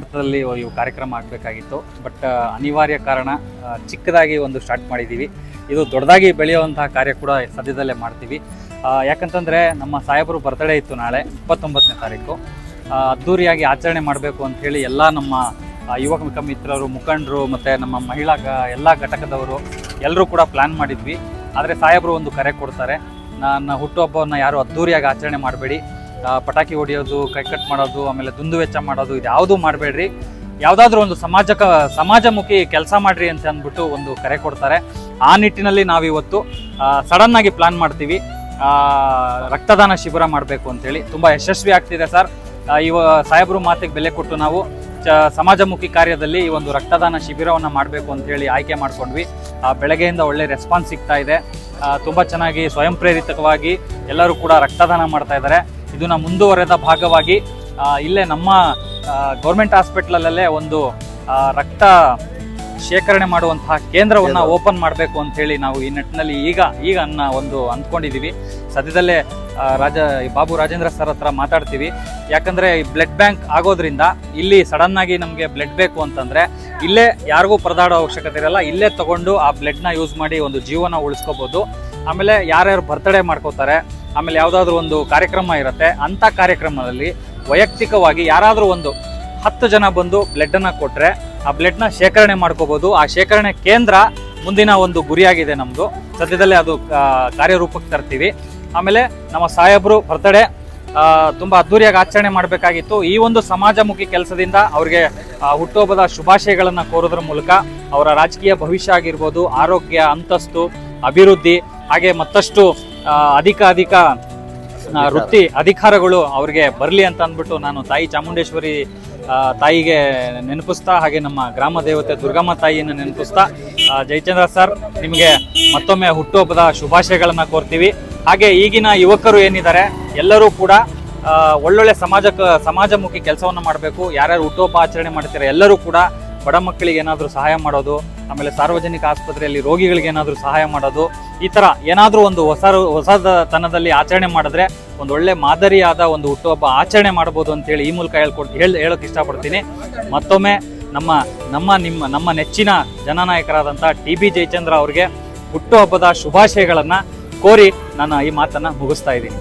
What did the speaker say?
ಭಾರತದಲ್ಲಿ ಇವು ಕಾರ್ಯಕ್ರಮ ಆಗಬೇಕಾಗಿತ್ತು. ಬಟ್ ಅನಿವಾರ್ಯ ಕಾರಣ ಚಿಕ್ಕದಾಗಿ ಒಂದು ಸ್ಟಾರ್ಟ್ ಮಾಡಿದ್ದೀವಿ ಇದು ದೊಡ್ಡದಾಗಿ ಬೆಳೆಯುವಂತಹ ಕಾರ್ಯ ಕೂಡ ಸದ್ಯದಲ್ಲೇ ಮಾಡ್ತೀವಿ. ಯಾಕಂತಂದರೆ ನಮ್ಮ ಸಾಹೇಬರು ಬರ್ತಡೇ ಇತ್ತು ನಾಳೆ, ಇಪ್ಪತ್ತೊಂಬತ್ತನೇ ತಾರೀಕು. ಅದ್ದೂರಿಯಾಗಿ ಆಚರಣೆ ಮಾಡಬೇಕು ಅಂತ ಹೇಳಿ ಎಲ್ಲ ನಮ್ಮ ಯುವಕ ಮಿತ್ರರು, ಮುಖಂಡರು ಮತ್ತು ನಮ್ಮ ಮಹಿಳಾ ಎಲ್ಲ ಘಟಕದವರು ಎಲ್ಲರೂ ಕೂಡ ಪ್ಲ್ಯಾನ್ ಮಾಡಿದ್ವಿ. ಆದರೆ ಸಾಹೇಬರು ಒಂದು ಕರೆ ಕೊಡ್ತಾರೆ. ನನ್ನ ಹುಟ್ಟುಹಬ್ಬವನ್ನು ಯಾರು ಅದ್ದೂರಿಯಾಗಿ ಆಚರಣೆ ಮಾಡಬೇಡಿ. ಪಟಾಕಿ ಹೊಡೆಯೋದು ಕೈ ಕಟ್ ಮಾಡೋದು ಆಮೇಲೆ ದುಂದು ವೆಚ್ಚ ಮಾಡೋದು ಇದು ಯಾವುದೂ ಮಾಡಬೇಡ್ರಿ. ಯಾವುದಾದ್ರೂ ಒಂದು ಸಮಾಜಕ ಸಮಾಜಮುಖಿ ಕೆಲಸ ಮಾಡ್ರಿ ಅಂತ ಅಂದ್ಬಿಟ್ಟು ಒಂದು ಕರೆ ಕೊಡ್ತಾರೆ. ಆ ನಿಟ್ಟಿನಲ್ಲಿ ನಾವಿವತ್ತು ಸಡನ್ ಆಗಿ ಪ್ಲಾನ್ ಮಾಡ್ತೀವಿ. ರಕ್ತದಾನ ಶಿಬಿರ ಮಾಡಬೇಕು ಅಂತೇಳಿ. ತುಂಬ ಯಶಸ್ವಿ ಆಗ್ತಿದೆ ಸರ್. ಇವ ಸಾಹೇಬರು ಮಾತಿಗೆ ಬೆಲೆ ಕೊಟ್ಟು ನಾವು ಚ ಸಮಾಜಮುಖಿ ಕಾರ್ಯದಲ್ಲಿ ಈ ಒಂದು ರಕ್ತದಾನ ಶಿಬಿರವನ್ನು ಮಾಡಬೇಕು ಅಂತೇಳಿ ಆಯ್ಕೆ ಮಾಡ್ಕೊಂಡ್ವಿ. ಆ, ಬೆಳಗ್ಗೆಯಿಂದ ಒಳ್ಳೆ ರೆಸ್ಪಾನ್ಸ್ ಸಿಗ್ತಾ ಇದೆ. ತುಂಬ ಚೆನ್ನಾಗಿ ಸ್ವಯಂ ಪ್ರೇರಿತವಾಗಿ ಎಲ್ಲರೂ ಕೂಡ ರಕ್ತದಾನ ಮಾಡ್ತಾ ಇದ್ದಾರೆ. ಇದನ್ನ ಮುಂದುವರೆದ ಭಾಗವಾಗಿ ಇಲ್ಲೇ ನಮ್ಮ ಗೌರ್ಮೆಂಟ್ ಹಾಸ್ಪಿಟ್ಲಲ್ಲೇ ಒಂದು ರಕ್ತ ಶೇಖರಣೆ ಮಾಡುವಂತಹ ಕೇಂದ್ರವನ್ನ ಓಪನ್ ಮಾಡಬೇಕು ಅಂತ ಹೇಳಿ ನಾವು ಈ ನಿಟ್ಟಿನಲ್ಲಿ ಈಗ ಈಗ ಅನ್ನ ಒಂದು ಅಂದ್ಕೊಂಡಿದ್ದೀವಿ ಸದ್ಯದಲ್ಲೇ ರಾಜ ಬಾಬು ರಾಜೇಂದ್ರ ಸರ್ ಹತ್ರ ಮಾತಾಡ್ತೀವಿ. ಯಾಕಂದ್ರೆ ಈ ಬ್ಲಡ್ ಬ್ಯಾಂಕ್ ಆಗೋದ್ರಿಂದ ಇಲ್ಲಿ ಸಡನ್ ಆಗಿ ನಮಗೆ ಬ್ಲಡ್ ಬೇಕು ಅಂತಂದ್ರೆ ಇಲ್ಲೇ ಯಾರಿಗೂ ಪರದಾಡೋ ಅವಶ್ಯಕತೆ ಇರಲ್ಲ. ಇಲ್ಲೇ ತಗೊಂಡು ಆ ಬ್ಲಡ್ನ ಯೂಸ್ ಮಾಡಿ ಒಂದು ಜೀವನ ಉಳಿಸ್ಕೋಬಹುದು ಆಮೇಲೆ ಯಾರ್ಯಾರು ಬರ್ತಡೇ ಮಾಡ್ಕೋತಾರೆ ಆಮೇಲೆ ಯಾವುದಾದ್ರೂ ಒಂದು ಕಾರ್ಯಕ್ರಮ ಇರುತ್ತೆ, ಅಂಥ ಕಾರ್ಯಕ್ರಮದಲ್ಲಿ ವೈಯಕ್ತಿಕವಾಗಿ ಯಾರಾದರೂ ಒಂದು ಹತ್ತು ಜನ ಬಂದು ಬ್ಲಡ್ಡನ್ನು ಕೊಟ್ಟರೆ ಆ ಬ್ಲಡ್ನ ಶೇಖರಣೆ ಮಾಡ್ಕೋಬೋದು. ಆ ಶೇಖರಣೆ ಕೇಂದ್ರ ಮುಂದಿನ ಒಂದು ಗುರಿಯಾಗಿದೆ ನಮ್ಮದು ಸದ್ಯದಲ್ಲೇ ಅದು ಕಾರ್ಯರೂಪಕ್ಕೆ ತರ್ತೀವಿ. ಆಮೇಲೆ ನಮ್ಮ ಸಾಹೇಬರು ಬರ್ತಡೆ ತುಂಬ ಅದ್ದೂರಿಯಾಗಿ ಆಚರಣೆ ಮಾಡಬೇಕಾಗಿತ್ತು. ಈ ಒಂದು ಸಮಾಜಮುಖಿ ಕೆಲಸದಿಂದ ಅವ್ರಿಗೆ ಹುಟ್ಟುಹಬ್ಬದ ಶುಭಾಶಯಗಳನ್ನು ಕೋರೋದ್ರ ಮೂಲಕ ಅವರ ರಾಜಕೀಯ ಭವಿಷ್ಯ ಆಗಿರ್ಬೋದು, ಆರೋಗ್ಯ, ಅಂತಸ್ತು, ಅಭಿವೃದ್ಧಿ, ಹಾಗೆ ಮತ್ತಷ್ಟು ಅಧಿಕ ಅಧಿಕ ವೃತ್ತಿ ಅಧಿಕಾರಗಳು ಅವ್ರಿಗೆ ಬರಲಿ ಅಂತ ಅಂದ್ಬಿಟ್ಟು ನಾನು ತಾಯಿ ಚಾಮುಂಡೇಶ್ವರಿ ತಾಯಿಗೆ ನೆನಪಿಸ್ತಾ ಹಾಗೆ ನಮ್ಮ ಗ್ರಾಮ ದೇವತೆ ದುರ್ಗಮ್ಮ ತಾಯಿಯನ್ನು ನೆನಪಿಸ್ತಾ ಜಯಚಂದ್ರ ಸರ್ ನಿಮಗೆ ಮತ್ತೊಮ್ಮೆ ಹುಟ್ಟುಹಬ್ಬದ ಶುಭಾಶಯಗಳನ್ನು ಕೋರ್ತೀವಿ. ಹಾಗೆ ಈಗಿನ ಯುವಕರು ಏನಿದ್ದಾರೆ ಎಲ್ಲರೂ ಕೂಡ ಒಳ್ಳೊಳ್ಳೆ ಸಮಾಜಕ್ಕೆ ಸಮಾಜಮುಖಿ ಕೆಲಸವನ್ನು ಮಾಡಬೇಕು. ಯಾರ್ಯಾರು ಹುಟ್ಟುಹಬ್ಬ ಆಚರಣೆ ಮಾಡ್ತಾರೆ ಎಲ್ಲರೂ ಕೂಡ ಬಡ ಮಕ್ಕಳಿಗೆ ಏನಾದರೂ ಸಹಾಯ ಮಾಡೋದು, ಆಮೇಲೆ ಸಾರ್ವಜನಿಕ ಆಸ್ಪತ್ರೆಯಲ್ಲಿ ರೋಗಿಗಳಿಗೆ ಏನಾದರೂ ಸಹಾಯ ಮಾಡೋದು, ಈ ಥರ ಏನಾದರೂ ಒಂದು ಹೊಸ ಹೊಸತನದಲ್ಲಿ ಆಚರಣೆ ಮಾಡಿದ್ರೆ ಒಂದು ಒಳ್ಳೆ ಮಾದರಿಯಾದ ಒಂದು ಹುಟ್ಟುಹಬ್ಬ ಆಚರಣೆ ಮಾಡ್ಬೋದು ಅಂತೇಳಿ ಈ ಮೂಲಕ ಹೇಳ್ಕೊಡ್, ಹೇಳಿ, ಹೇಳೋಕೆ ಇಷ್ಟಪಡ್ತೀನಿ. ಮತ್ತೊಮ್ಮೆ ನಮ್ಮ ನಮ್ಮ ನಿಮ್ಮ, ನಮ್ಮ ನೆಚ್ಚಿನ ಜನನಾಯಕರಾದಂಥ ಟಿ ಬಿ ಜಯಚಂದ್ರ ಅವರಿಗೆ ಹುಟ್ಟುಹಬ್ಬದ ಶುಭಾಶಯಗಳನ್ನು ಕೋರಿ ನಾನು ಈ ಮಾತನ್ನು ಮುಗಿಸ್ತಾ ಇದ್ದೀನಿ.